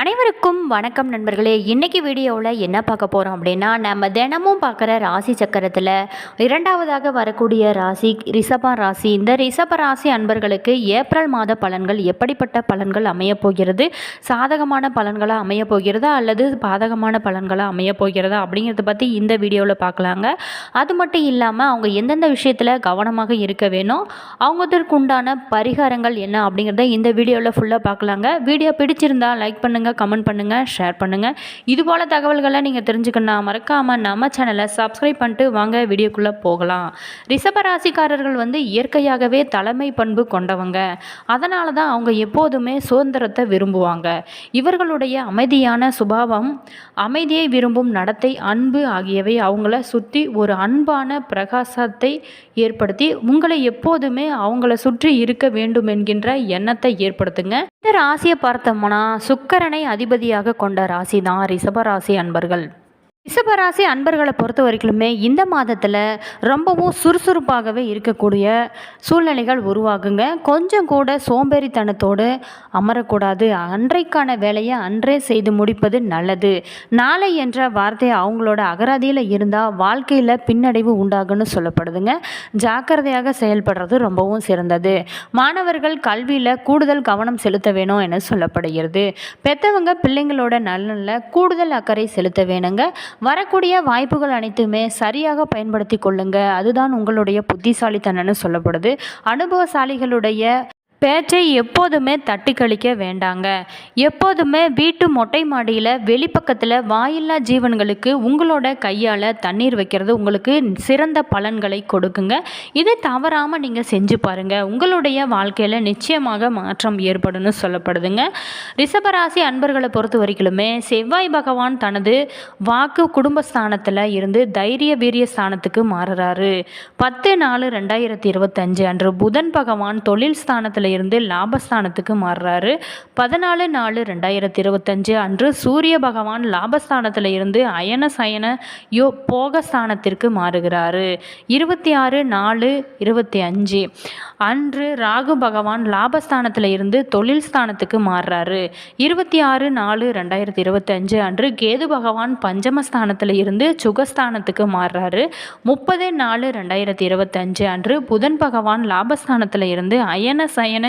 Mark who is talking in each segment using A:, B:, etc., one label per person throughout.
A: அனைவருக்கும் வணக்கம் நண்பர்களே. இன்றைக்கி வீடியோவில் என்ன பார்க்க போகிறோம் அப்படின்னா நம்ம தினமும் பார்க்குற ராசி சக்கரத்தில் இரண்டாவதாக வரக்கூடிய ராசி ரிஷப ராசி. இந்த ரிஷப ராசி அன்பர்களுக்கு ஏப்ரல் மாத பலன்கள் எப்படிப்பட்ட பலன்கள் அமையப்போகிறது சாதகமான பலன்களாக அமையப்போகிறதா அல்லது பாதகமான பலன்களாக அமையப்போகிறதா அப்படிங்கிறத பற்றி இந்த வீடியோவில் பார்க்கலாங்க. அது மட்டும் இல்லாமல் அவங்க எந்தெந்த விஷயத்தில் கவனமாக இருக்க வேணும்? அவங்களுக்கு உண்டான பரிகாரங்கள் என்ன அப்படிங்கிறத இந்த வீடியோவில் ஃபுல்லாக பார்க்கலாங்க. வீடியோ பிடிச்சிருந்தா லைக் பண்ணுங்கள் கமெண்ட் பண்ணுங்கள் ஷேர் பண்ணுங்கள் இது போல் தகவல்களை நீங்கள் தெரிஞ்சுக்கணும் மறக்காமல் நம்ம சேனலை சப்ஸ்கிரைப் பண்ணிட்டு வாங்க வீடியோக்குள்ளே போகலாம். ரிஷபராசிக்காரர்கள் வந்து இயற்கையாகவே தலைமை பண்பு கொண்டவங்க. அதனால தான் அவங்க எப்போதுமே சுதந்திரத்தை விரும்புவாங்க. இவர்களுடைய அமைதியான சுபாவம் அமைதியை விரும்பும் நடத்தை அன்பு ஆகியவை அவங்கள சுற்றி ஒரு அன்பான பிரகாசத்தை ஏற்படுத்தி உங்களை எப்போதுமே அவங்கள சுற்றி இருக்க வேண்டும் என்கின்ற எண்ணத்தை ஏற்படுத்துங்க. இந்த ராசியை பார்த்தோம்னா சுக்கரனை அதிபதியாக கொண்ட ராசி தான் ரிஷபராசி அன்பர்கள். ரிஷபராசி அன்பர்களை பொறுத்த வரைக்குமே இந்த மாதத்தில் ரொம்பவும் சுறுசுறுப்பாகவே இருக்கக்கூடிய சூழ்நிலைகள் உருவாகுங்க. கொஞ்சம் கூட சோம்பேறித்தனத்தோடு அமரக்கூடாது. அன்றைக்கான வேலையை அன்றே செய்து முடிப்பது நல்லது. நாளை என்ற வார்த்தை அவங்களோட அகராதியில் இருந்தால் வாழ்க்கையில் பின்னடைவு உண்டாகுன்னு சொல்லப்படுதுங்க. ஜாக்கிரதையாக செயல்படுறது ரொம்பவும் சிறந்தது. மாணவர்கள் கல்வியில் கூடுதல் கவனம் செலுத்த வேணும் என சொல்லப்படுகிறது. பெற்றவங்க பிள்ளைங்களோட நலனில் கூடுதல் அக்கறை செலுத்த வேணுங்க. வரக்கூடிய வாய்ப்புகள் அனைத்துமே சரியாக பயன்படுத்தி கொள்ளுங்கள் அதுதான் உங்களுடைய புத்திசாலித்தனம்னு சொல்லப்படுது. அனுபவசாலிகளுடைய பேச்சை எப்போதுமே தட்டி கழிக்க வேண்டாங்க. எப்போதுமே வீட்டு மொட்டை மாடியில் வெளிப்பக்கத்தில் வாயில்லா ஜீவன்களுக்கு உங்களோட கையால் தண்ணீர் வைக்கிறது உங்களுக்கு சிறந்த பலன்களை கொடுக்குங்க. இதை தவறாமல் நீங்கள் செஞ்சு பாருங்கள் உங்களுடைய வாழ்க்கையில் நிச்சயமாக மாற்றம் ஏற்படும்னு சொல்லப்படுதுங்க. ரிஷபராசி அன்பர்களை பொறுத்த வரைக்குமே செவ்வாய் பகவான் தனது வாக்கு குடும்பஸ்தானத்தில் இருந்து தைரிய வீரிய ஸ்தானத்துக்கு மாறுறாரு. பத்து நாலு ரெண்டாயிரத்தி இருபத்தஞ்சு அன்று புதன் பகவான் தொழில் ஸ்தானத்தில் இருந்து லாபஸ்தானத்துக்கு மாறுறாரு. பதினாலு நாலு ரெண்டாயிரத்தி இருபத்தஞ்சு அன்று சூரிய பகவான் லாபஸ்தானத்தில் இருந்து அயன சயன யோ போகஸ்தானத்திற்கு மாறுகிறாரு. இருபத்தி ஆறு நாலு இருபத்தி அஞ்சு அன்று ராகு பகவான் லாபஸ்தானத்தில் இருந்து தொழில் ஸ்தானத்துக்கு மாறுறாரு. இருபத்தி ஆறு நாலு ரெண்டாயிரத்தி இருபத்தஞ்சு அன்று கேது பகவான் பஞ்சமஸ்தானத்தில் இருந்து சுகஸ்தானத்துக்கு மாறுறாரு. முப்பது நாலு ரெண்டாயிரத்தி இருபத்தஞ்சு அன்று புதன் பகவான் லாபஸ்தானத்தில் இருந்து அயன சயன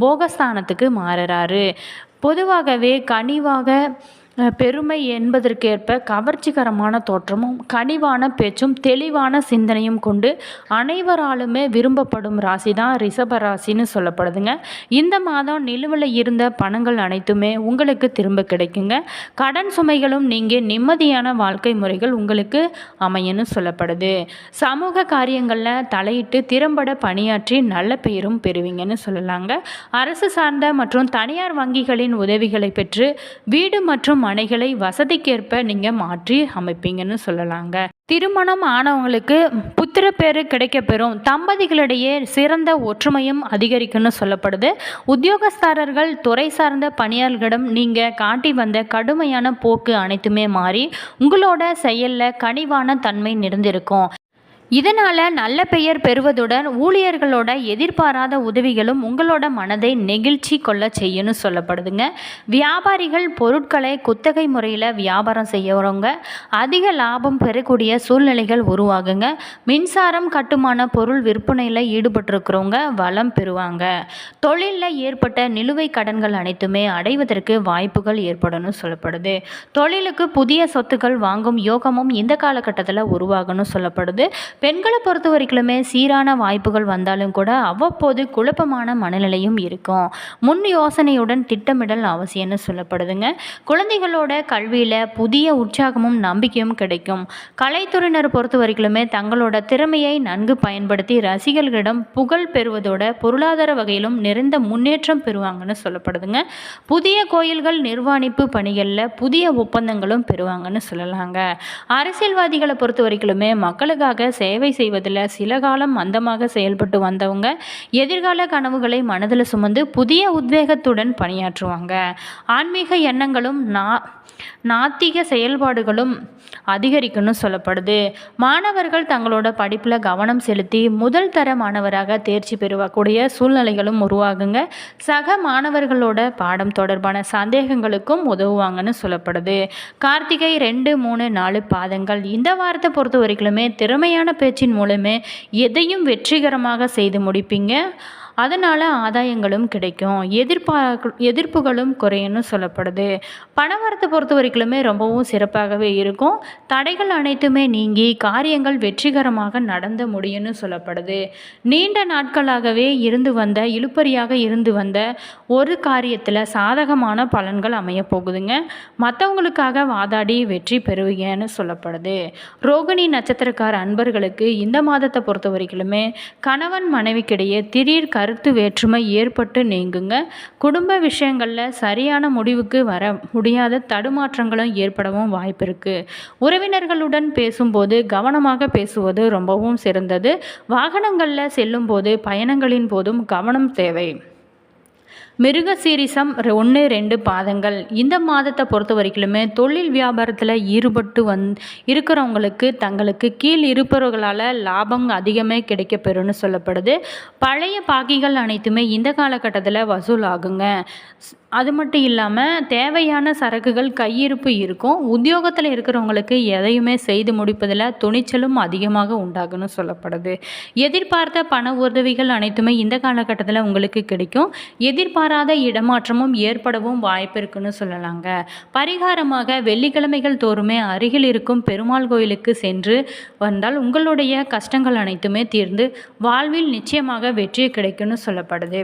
A: போகஸ்தானத்துக்கு மாறுறாரு. பொதுவாகவே கனிவாக பெருமை என்பதற்கேற்ப கவர்ச்சிகரமான தோற்றமும் கனிவான பேச்சும் தெளிவான சிந்தனையும் கொண்டு அனைவராலுமே விரும்பப்படும் ராசி தான் ரிஷப ராசின்னு சொல்லப்படுதுங்க. இந்த மாதம் நிலுவில் இருந்த பணங்கள் அனைத்துமே உங்களுக்கு திரும்ப கிடைக்குங்க. கடன் சுமைகளும் நீங்கள் நிம்மதியான வாழ்க்கை முறைகள் உங்களுக்கு அமையன்னு சொல்லப்படுது. சமூக காரியங்களில் தலையிட்டு திறம்பட பணியாற்றி நல்ல பெயரும் பெறுவீங்கன்னு சொல்லலாங்க. அரசு சார்ந்த மற்றும் தனியார் வங்கிகளின் உதவிகளை பெற்று வீடு மற்றும் மனைகளை வசதிக்கேற்ப நீங்கள் மாற்றி அமைப்பீங்கன்னு சொல்லலாங்க. திருமணம் ஆனவங்களுக்கு புத்திர பேரு கிடைக்கப்பெறும். தம்பதிகளிடையே சிறந்த ஒற்றுமையும் அதிகரிக்கும்னு சொல்லப்படுது. உத்தியோகஸ்தாரர்கள் துறை சார்ந்த பணியாளர்களிடம் நீங்கள் காட்டி வந்த கடுமையான போக்கு அனைத்துமே மாறி உங்களோட செயலில் கனிவான தன்மை நிறைந்திருக்கும். இதனால் நல்ல பெயர் பெறுவதுடன் ஊழியர்களோட எதிர்பாராத உதவிகளும் உங்களோட மனதை நெகிழ்ச்சி கொள்ள செய்யணும் சொல்லப்படுதுங்க. வியாபாரிகள் பொருட்களை குத்தகை முறையில் வியாபாரம் செய்யறவங்க அதிக லாபம் பெறக்கூடிய சூழ்நிலைகள் உருவாகுங்க. மின்சாரம் கட்டுமான பொருள் விற்பனையில் ஈடுபட்டிருக்கிறவங்க வளம் பெறுவாங்க. தொழிலில் ஏற்பட்ட நிலுவை கடன்கள் அனைத்துமே அடைவதற்கு வாய்ப்புகள் ஏற்படணும் சொல்லப்படுது. தொழிலுக்கு புதிய சொத்துக்கள் வாங்கும் யோகமும் இந்த காலகட்டத்தில் உருவாகணும் சொல்லப்படுது. பெண்களை பொறுத்த வரைக்குமே சீரான வாய்ப்புகள் வந்தாலும் கூட அவ்வப்போது குழப்பமான மனநிலையும் இருக்கும். முன் யோசனையுடன் திட்டமிடல் அவசியம்னு சொல்லப்படுதுங்க. குழந்தைகளோட கல்வியில் புதிய உற்சாகமும் நம்பிக்கையும் கிடைக்கும். கலைத்துறையினர் பொறுத்த வரைக்குமே தங்களோட திறமையை நன்கு பயன்படுத்தி ரசிகர்களிடம் புகழ் பெறுவதோட பொருளாதார வகையிலும் நிறைந்த முன்னேற்றம் பெறுவாங்கன்னு சொல்லப்படுதுங்க. புதிய கோயில்கள் நிர்வாணிப்பு பணிகளில் புதிய ஒப்பந்தங்களும் பெறுவாங்கன்னு சொல்லலாங்க. அரசியல்வாதிகளை பொறுத்த வரைக்குமே மக்களுக்காக சேவை செய்வதில் சில காலம் மந்தமாக செயல்பட்டு வந்தவங்க எதிர்கால கனவுகளை மனதில் சுமந்து புதிய உத்வேகத்துடன் பணியாற்றுவாங்க. ஆன்மீக எண்ணங்களும் நா நாத்திக செயல்பாடுகளும் அதிகரிக்கணும் சொல்லப்படுது. மாணவர்கள் தங்களோட படிப்பில் கவனம் செலுத்தி முதல் தர மாணவராக தேர்ச்சி பெறக்கூடிய சூழ்நிலைகளும் உருவாகுங்க. சக மாணவர்களோட பாடம் தொடர்பான சந்தேகங்களுக்கும் உதவுவாங்கன்னு சொல்லப்படுது. கார்த்திகை ரெண்டு மூணு நாலு பாதங்கள் இந்த வாரத்தை பொறுத்த வரைக்குமே திறமையான பேச்சின் மூலமே எதையும் வெற்றிகரமாக செய்து முடிப்பீங்க? அதனால் ஆதாயங்களும் கிடைக்கும். எதிர்பார்க்க எதிர்ப்புகளும் குறையும்னு சொல்லப்படுது. பணவரத்தை பொறுத்த வரைக்குமே ரொம்பவும் சிறப்பாகவே இருக்கும். தடைகள் அனைத்துமே நீங்கி காரியங்கள் வெற்றிகரமாக நடந்து முடியும்னு சொல்லப்படுது. நீண்ட நாட்களாகவே இருந்து வந்த இழுப்பறியாக இருந்து வந்த ஒரு காரியத்தில் சாதகமான பலன்கள் அமைய போகுதுங்க. மற்றவங்களுக்காக வாதாடி வெற்றி பெறுவீங்கன்னு சொல்லப்படுது. ரோகிணி நட்சத்திரக்கார அன்பர்களுக்கு இந்த மாதத்தை பொறுத்த வரைக்குமே கணவன் மனைவிக்கிடையே திடீர் கருத்து வேற்றுமை ஏற்பட்டு நீங்குங்க. குடும்ப விஷயங்களில் சரியான முடிவுக்கு வர முடியாத தடுமாற்றங்களும் ஏற்படவும் வாய்ப்பு இருக்குது உறவினர்களுடன் பேசும்போது கவனமாக பேசுவது ரொம்பவும் சிறந்தது. வாகனங்களில் செல்லும்போது பயணங்களின் போதும் கவனம் தேவை. மிருகசீரிசம் ஒன்று ரெண்டு பாதங்கள். இந்த மாதத்தை பொறுத்த வரைக்குமே தொழில் வியாபாரத்தில் ஈடுபட்டு வந் இருக்கிறவங்களுக்கு தங்களுக்கு கீழ் இருப்பவர்களால் லாபம் அதிகமே கிடைக்கப்பெறும்னு சொல்லப்படுது. பழைய பாக்கிகள் அனைத்துமே இந்த காலகட்டத்தில் வசூல் ஆகுங்க அது மட்டும் இல்லாமல் தேவையான சரக்குகள் கையிருப்பு இருக்கும். உத்தியோகத்தில் இருக்கிறவங்களுக்கு எதையுமே செய்து முடிப்பதில் துணிச்சலும் அதிகமாக உண்டாகும்னு சொல்லப்படுது. எதிர்பார்த்த பண உதவிகள் அனைத்துமே இந்த காலகட்டத்தில் உங்களுக்கு கிடைக்கும். எதிர்பாராத இடமாற்றமும் ஏற்படவும் வாய்ப்பு இருக்குன்னு சொல்லலாங்க. பரிகாரமாக வெள்ளிக்கிழமைகள் தோறுமே அருகில் இருக்கும் பெருமாள் கோயிலுக்கு சென்று வந்தால் உங்களுடைய கஷ்டங்கள் அனைத்துமே தீர்ந்து வாழ்வில் நிச்சயமாக வெற்றி கிடைக்கும்னு சொல்லப்படுது.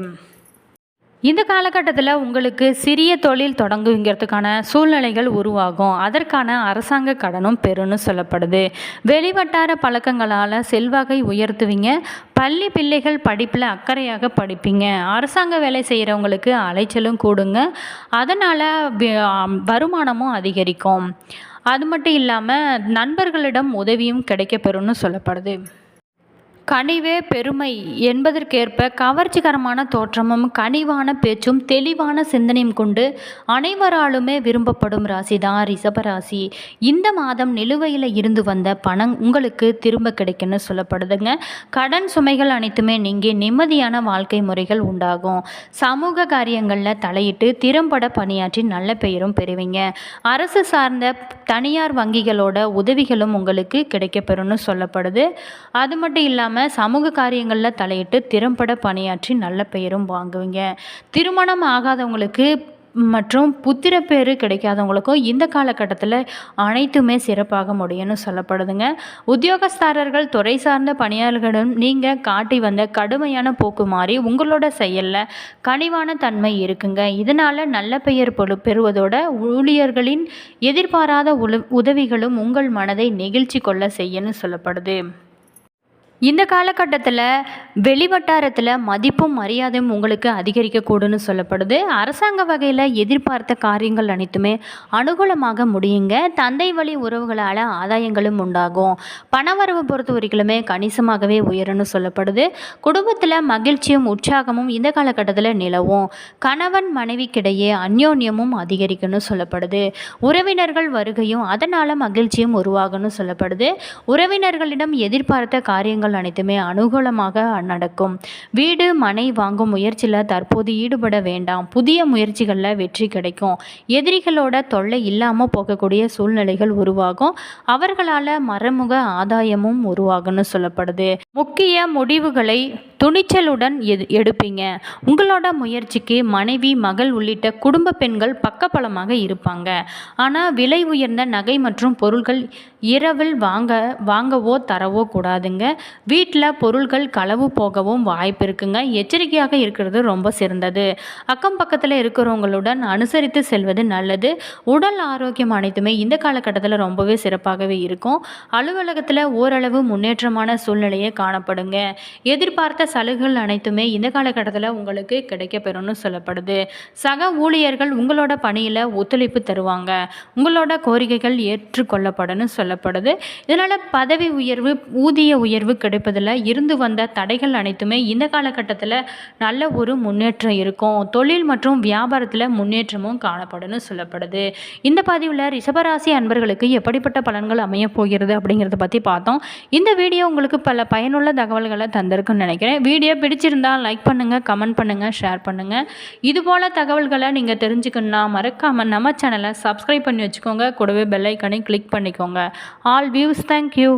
A: இந்த காலகட்டத்தில் உங்களுக்கு சிறிய தொழில் தொடங்குங்கிறதுக்கான சூழ்நிலைகள் உருவாகும். அதற்கான அரசாங்க கடனும் பெறுன்னு சொல்லப்படுது. வெளிவட்டார பழக்கங்களால் செல்வாக்கை உயர்த்துவீங்க. பள்ளி பிள்ளைகள் படிப்பில் அக்கறையாக படிப்பீங்க. அரசாங்க வேலை செய்கிறவங்களுக்கு அலைச்சலும் கூடுங்க. அதனால் வருமானமும் அதிகரிக்கும். அது மட்டும் இல்லாமல் நண்பர்களிடம் உதவியும் கிடைக்கப்பெறும்னு சொல்லப்படுது. கனிவே பெருமை என்பதற்கேற்ப கவர்ச்சிகரமான தோற்றமும் கனிவான பேச்சும் தெளிவான சிந்தனையும் கொண்டு அனைவராலுமே விரும்பப்படும் ராசி தான் ரிஷபராசி இந்த மாதம் நிலுவையில் இருந்து வந்த பணம் உங்களுக்கு திரும்ப கிடைக்கும்னு சொல்லப்படுதுங்க. கடன் சுமைகள் அனைத்துமே நீங்கி நிம்மதியான வாழ்க்கை முறைகள் உண்டாகும். சமூக காரியங்களில் தலையிட்டு திறம்பட பணியாற்றி நல்ல பெயரும் பெறுவீங்க. அரசு சார்ந்த தனியார் வங்கிகளோட உதவிகளும் உங்களுக்கு கிடைக்கப்பெறும்னு சொல்லப்படுது. அது மட்டும் இல்லாமல் சமூக காரியங்களில் தலையிட்டு திறம்பட பணியாற்றி நல்ல பெயரும் வாங்குவீங்க. திருமணம் ஆகாதவங்களுக்கு மற்றும் புத்திர பேர் கிடைக்காதவங்களுக்கும் இந்த காலகட்டத்தில் அனைத்துமே சிறப்பாக முடியும்னு சொல்லப்படுதுங்க. உத்தியோகஸ்தாரர்கள் துறை சார்ந்த பணியாளர்களிடம் நீங்கள் காட்டி வந்த கடுமையான போக்கு மாறி உங்களோட செயலில் கனிவான தன்மை இருக்குங்க. இதனால் நல்ல பெயர் பொழு பெறுவதோட ஊழியர்களின் எதிர்பாராத உதவிகளும் உங்கள் மனதை நெகிழ்ச்சி கொள்ள செய்யன்னு சொல்லப்படுது. இந்த காலகட்டத்தில் வெளிவட்டாரத்தில் மதிப்பும் மரியாதையும் உங்களுக்கு அதிகரிக்கக்கூடும்னு சொல்லப்படுது. அரசாங்க வகையில் எதிர்பார்த்த காரியங்கள் அனைத்துமே அனுகூலமாக முடியுங்க. தந்தை வழி உறவுகளால் ஆதாயங்களும் உண்டாகும். பணவரவு பொறுத்த வரைக்குமே கணிசமாகவே உயரும்னு சொல்லப்படுது. குடும்பத்தில் மகிழ்ச்சியும் உற்சாகமும் இந்த காலகட்டத்தில் நிலவும். கணவன் மனைவிக்கிடையே அந்யோன்யமும் அதிகரிக்கும்னு சொல்லப்படுது. உறவினர்கள் வருகையும் அதனால் மகிழ்ச்சியும் உருவாகும்னு சொல்லப்படுது. உறவினர்களிடம் எதிர்பார்த்த காரியங்கள் அனைத்துமே அனுகூலமாக நடக்கும். வீடு மனை வாங்கும் முயற்சியில் தற்போது ஈடுபட வேண்டாம். புதிய முயற்சிகளில் வெற்றி கிடைக்கும். எதிரிகளோட தொல்லை இல்லாமல் போகக்கூடிய சூழ்நிலைகள் உருவாகும். அவர்களால் மறைமுக ஆதாயமும் உருவாகும்னு சொல்லப்படுது. முக்கிய முடிவுகளை துணிச்சலுடன் எது எடுப்பீங்க. உங்களோட முயற்சிக்கு மனைவி மகள் உள்ளிட்ட குடும்ப பெண்கள் பக்கபலமாக இருப்பாங்க. ஆனால் விலை உயர்ந்த நகை மற்றும் பொருட்கள் இரவில் வாங்க வாங்கவோ தரவோ கூடாதுங்க. வீட்டில் பொருட்கள் களவு போகவும் வாய்ப்பு இருக்குங்க. எச்சரிக்கையாக இருக்கிறது ரொம்ப சிறந்தது. அக்கம் பக்கத்தில் இருக்கிறவங்களுடன் அனுசரித்து செல்வது நல்லது. உடல் ஆரோக்கியம் அனைத்துமே இந்த காலகட்டத்தில் ரொம்பவே சிறப்பாகவே இருக்கும். அலுவலகத்தில் ஓரளவு முன்னேற்றமான சூழ்நிலையை காணப்படுங்க. எதிர்பார்த்த சலுகைகள் அனைத்துமே இந்த காலகட்டத்தில் உங்களுக்கு கிடைக்கப்பெறும்னு சொல்லப்படுது. சக ஊழியர்கள் உங்களோட பணியில் ஒத்துழைப்பு தருவாங்க. உங்களோட கோரிக்கைகள் ஏற்றுக்கொள்ளப்படும்னு சொல்லப்படுது. இதனால் பதவி உயர்வு ஊதிய உயர்வு கிடைப்பதில் இருந்து வந்த தடைகள் அனைத்துமே இந்த காலகட்டத்தில் நல்ல ஒரு முன்னேற்றம் இருக்கும். தொழில் மற்றும் வியாபாரத்தில் முன்னேற்றமும் காணப்படும்னு சொல்லப்படுது. இந்த பதிவில் ரிஷபராசி அன்பர்களுக்கு எப்படிப்பட்ட பலன்கள் அமையப்போகிறது அப்படிங்கிறத பற்றி பார்த்தோம். இந்த வீடியோ உங்களுக்கு பல பயனுள்ள தகவல்களை தந்திருக்குன்னு நினைக்கிறேன். வீடியோ பிடிச்சிருந்தால் லைக் பண்ணுங்கள் கமெண்ட் பண்ணுங்கள் ஷேர் பண்ணுங்கள் இதுபோல் தகவல்களை நீங்கள் தெரிஞ்சுக்கணுன்னா மறக்காமல் நம்ம சேனலை சப்ஸ்கிரைப் பண்ணி வச்சுக்கோங்க. கூடவே பெல்லைக்கனை கிளிக் பண்ணிக்கோங்க. All views thank you